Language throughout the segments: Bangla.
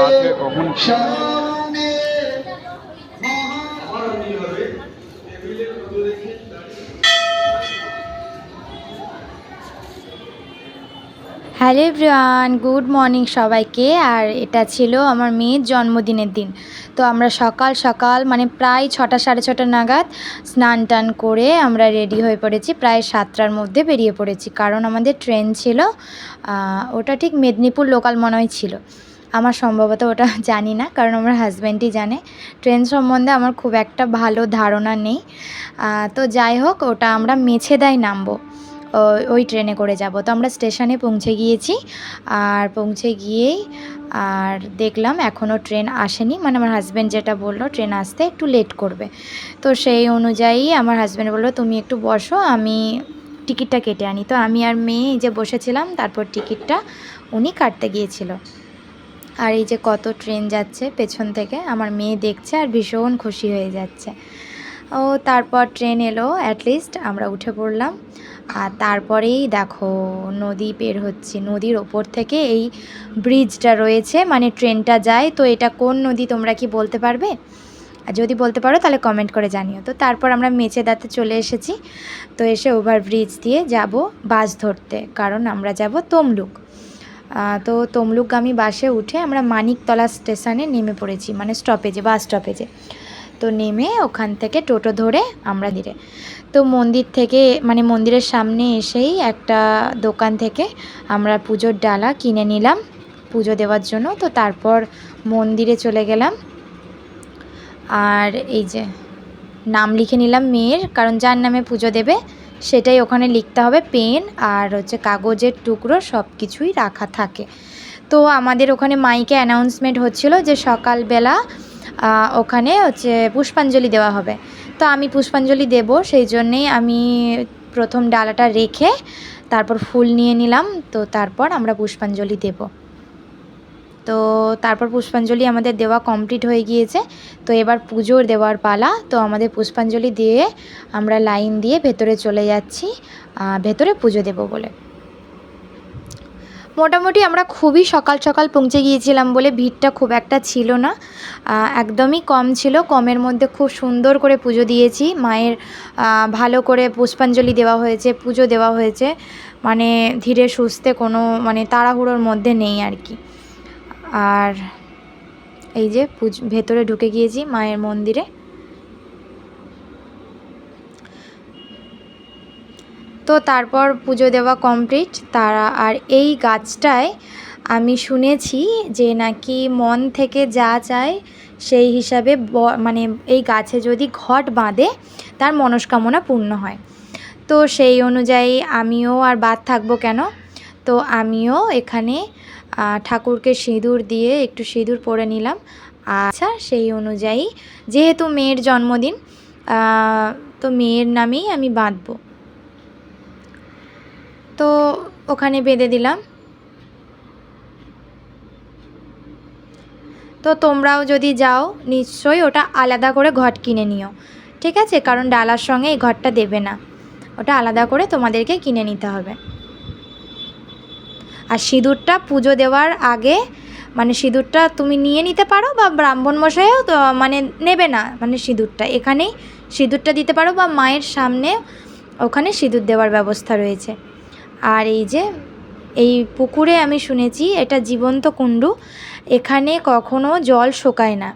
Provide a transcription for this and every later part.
আজকে কখন হ্যালো এভরিওয়ান, গুড মর্নিং সবাইকে। আর এটা ছিল আমার মেয়ের জন্মদিনের দিন। তো আমরা সকাল সকাল মানে প্রায় ছটা, সাড়ে ছটা নাগাদ স্নান টান করে আমরা রেডি হয়ে পড়েছি। প্রায় সাতটার মধ্যে বেরিয়ে পড়েছি। কারণ আমাদের ট্রেন ছিল ওটা ঠিক মেদিনীপুর লোকাল মনে হয় ছিল। আমার সম্ভবত ওটা জানি না, কারণ আমার হাজব্যান্ডই জানে। ট্রেন সম্বন্ধে আমার খুব একটা ভালো ধারণা নেই। তো যাই হোক, ওটা আমরা মেছেদায় নামবো। ওই ট্রেনে করে যাব। তো আমরা স্টেশনে পৌঁছে গিয়েছি আর পৌঁছে গিয়েই আর দেখলাম এখনও ট্রেন আসেনি। মানে আমার হাজব্যান্ড যেটা বলল, ট্রেন আসতে একটু লেট করবে। তো সেই অনুযায়ী আমার হাজব্যান্ড বলল, তুমি একটু বসো, আমি টিকিটটা কেটে আনি। তো আমি আর মেয়ে যে বসেছিলাম, তারপর টিকিটটা উনি কাটতে গিয়েছিল। আর এই যে কত ট্রেন যাচ্ছে পেছন থেকে, আমার মেয়ে দেখছে আর ভীষণ খুশি হয়ে যাচ্ছে। ও তারপর ট্রেন এলো অ্যাটলিস্ট আমরা উঠে পড়লাম। আর তারপরেই দেখো নদী বের হচ্ছে, নদীর ওপর থেকে এই ব্রিজটা রয়েছে মানে ট্রেনটা যায়। তো এটা কোন নদী তোমরা কি বলতে পারবে? আর যদি বলতে পারো তাহলে কমেন্ট করে জানিও। তো তারপর আমরা মেচেদাতে চলে এসেছি। তো এসে ওভারব্রিজ দিয়ে যাব বাস ধরতে, কারণ আমরা যাব তমলুক। তো তমলুকগামী বাসে উঠে আমরা মানিকতলা স্টেশনে নেমে পড়েছি মানে স্টপেজে বাস স্টপেজে তো নেমে ওখান থেকে টোটো ধরে আমরা ধীরে তো মন্দির থেকে মানে মন্দিরের সামনে এসেই একটা দোকান থেকে আমরা পুজোর ডালা কিনে নিলাম পুজো দেওয়ার জন্য। তো তারপর মন্দিরে চলে গেলাম। আর এই যে নাম লিখে নিলাম মেয়ের, কারণ যার নামে পুজো দেবে সেটাই ওখানে লিখতে হবে পেন আর হচ্ছে কাগজের টুকরো সব কিছুই রাখা থাকে। তো আমাদের ওখানে মাইকে অ্যানাউন্সমেন্ট হচ্ছিল যে সকালবেলা ওখানে হচ্ছে পুষ্পাঞ্জলি দেওয়া হবে। তো আমি পুষ্পাঞ্জলি দেব, সেই জন্যেই আমি প্রথম ডালাটা রেখে তারপর ফুল নিয়ে নিলাম, তো তারপর আমরা পুষ্পাঞ্জলি দেব। তো তারপর পুষ্পাঞ্জলি আমাদের দেওয়া কমপ্লিট হয়ে গিয়েছে, তো এবার পুজোর দেওয়ার পালা, তো আমাদের পুষ্পাঞ্জলি দিয়ে আমরা লাইন দিয়ে ভেতরে চলে যাচ্ছি ভেতরে পুজো দেব বলে। মোটামুটি আমরা খুবই সকাল সকাল পৌঁছে গিয়েছিলাম বলে ভিড়টা খুব একটা ছিল না। একদমই কম ছিল। কমের মধ্যে খুব সুন্দর করে পুজো দিয়েছি। মায়ের ভালো করে পুষ্পাঞ্জলি দেওয়া হয়েছে, পুজো দেওয়া হয়েছে। মানে ধীরে সুস্থে কোনো মানে তাড়াহুড়োর মধ্যে নেই আর কি। আর এই যে পুজ, ভেতরে ঢুকে গিয়েছি মায়ের মন্দিরে। তো তারপর পুজো দেওয়া কমপ্লিট তারা আর এই গাছটায় আমি শুনেছি যে নাকি মন থেকে যা চায় সেই হিসাবে মানে এই গাছে যদি ঘট বাঁধে, তার মনস্কামনা পূর্ণ হয়। তো সেই অনুযায়ী আমিও আর বাদ থাকব কেন? তো আমিও এখানে ঠাকুরকে সিঁদুর দিয়ে একটু সিঁদুর পরে নিলাম। আচ্ছা সেই অনুযায়ী, যেহেতু মেয়ের জন্মদিন তো মেয়ের নামেই আমি বাঁধবো। তো ওখানে বেঁধে দিলাম। তো তোমরাও যদি যাও, নিশ্চয়ই ওটা আলাদা করে ঘট কিনে নিও। ঠিক আছে? কারণ ডালার সঙ্গে এই ঘরটা দেবে না। ওটা আলাদা করে তোমাদেরকে কিনে নিতে হবে। আর সিঁদুরটা পুজো দেওয়ার আগে মানে সিঁদুরটা তুমি নিয়ে নিতে পারো বা ব্রাহ্মণ মশাইও তো মানে নেবে না মানে সিঁদুরটা। এখানেই সিঁদুরটা দিতে পারো বা মায়ের সামনে ওখানে সিঁদুর দেওয়ার ব্যবস্থা রয়েছে। আর এই যে, এই পুকুরে আমি শুনেছি এটা জীবন্ত কুণ্ডু, এখানে কখনো জল শোকায় না।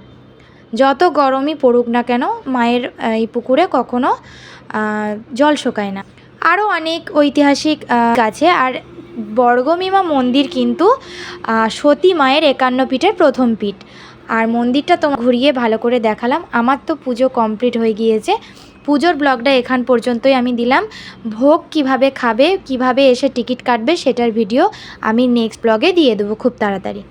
যত গরমই পড়ুক না কেন, মায়ের এই পুকুরে কখনো জল শোকায় না। আরও অনেক ঐতিহাসিক আছে আর বর্গমীমা মন্দির কিন্তু সতী মায়ের একান্ন পীঠের প্রথম পীঠ। আর মন্দিরটা তো ঘুরিয়ে ভালো করে দেখালাম। আমার তো পুজো কমপ্লিট হয়ে গিয়েছে। পুজোর ব্লগটা এখান পর্যন্তই আমি দিলাম। ভোগ কীভাবে খাবে, কীভাবে এসে টিকিট কাটবে সেটার ভিডিও আমি নেক্সট ব্লগে দিয়ে দেবো খুব তাড়াতাড়ি।